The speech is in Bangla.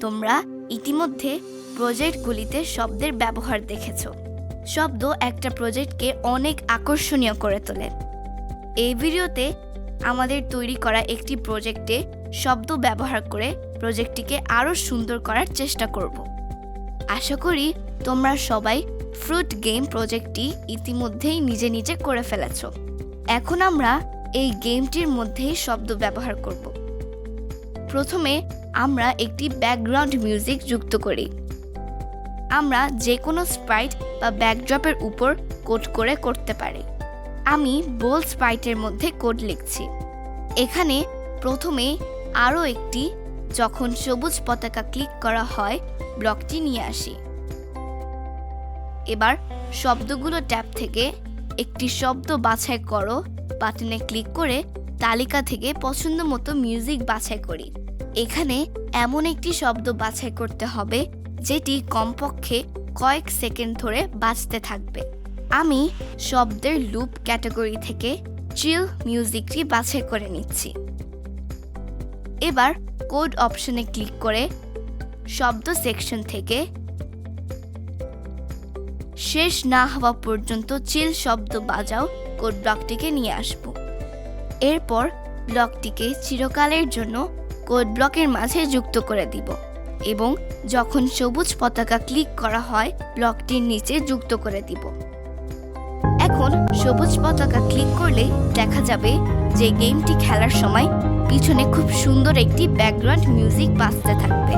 তোমরা ইতিমধ্যে প্রজেক্টগুলিতে শব্দের ব্যবহার দেখেছ। শব্দ একটা প্রজেক্টকে অনেক আকর্ষণীয় করে তোলে। এই ভিডিওতে আমাদের তৈরি করা একটি প্রজেক্টে শব্দ ব্যবহার করে প্রজেক্টটিকে আরও সুন্দর করার চেষ্টা করব। আশা করি তোমরা সবাই ফ্রুট গেম প্রজেক্টটি ইতিমধ্যেই নিজে নিজে করে ফেলেছ। এখন আমরা এই গেমটির মধ্যেই শব্দ ব্যবহার করব। প্রথমে আমরা একটি ব্যাকগ্রাউন্ড মিউজিক যুক্ত করি। আমরা যে কোনো স্প্রাইট বা ব্যাকড্রপের উপর কোড করে করতে পারি। আমি বোল স্প্রাইটের মধ্যে কোড লিখছি। এখানে প্রথমে আরও একটি যখন সবুজ পতাকা ক্লিক করা হয় ব্লকটি নিয়ে আসি। এবার শব্দগুলো ট্যাব থেকে একটি শব্দ বাছাই করো বাটনে ক্লিক করে তালিকা থেকে পছন্দ মতো মিউজিক বাছাই করি। এখানে এমন একটি শব্দ বাছাই করতে হবে, যেটি কমপক্ষে কয়েক সেকেন্ড ধরে বাজতে থাকবে। আমি শব্দের লুপ ক্যাটাগরি থেকে চিল মিউজিকটি বাছাই করে নিচ্ছি। এবার কোড অপশনে ক্লিক করে শব্দ সেকশন থেকে শেষ না হওয়া পর্যন্ত চিল শব্দ বাজাও কোড ব্লকটিকে নিয়ে আসব। এরপর ব্লকটিকে চিরকালের জন্য কোড ব্লকের মাঝে যুক্ত করে দিব এবং যখন সবুজ পতাকা ক্লিক করা হয়, ব্লকটির নিচে যুক্ত করে দিব। এখন সবুজ পতাকা ক্লিক করলে দেখা যাবে যে গেমটি খেলার সময় পিছনে খুব সুন্দর একটি ব্যাকগ্রাউন্ড মিউজিক বাজতে থাকবে।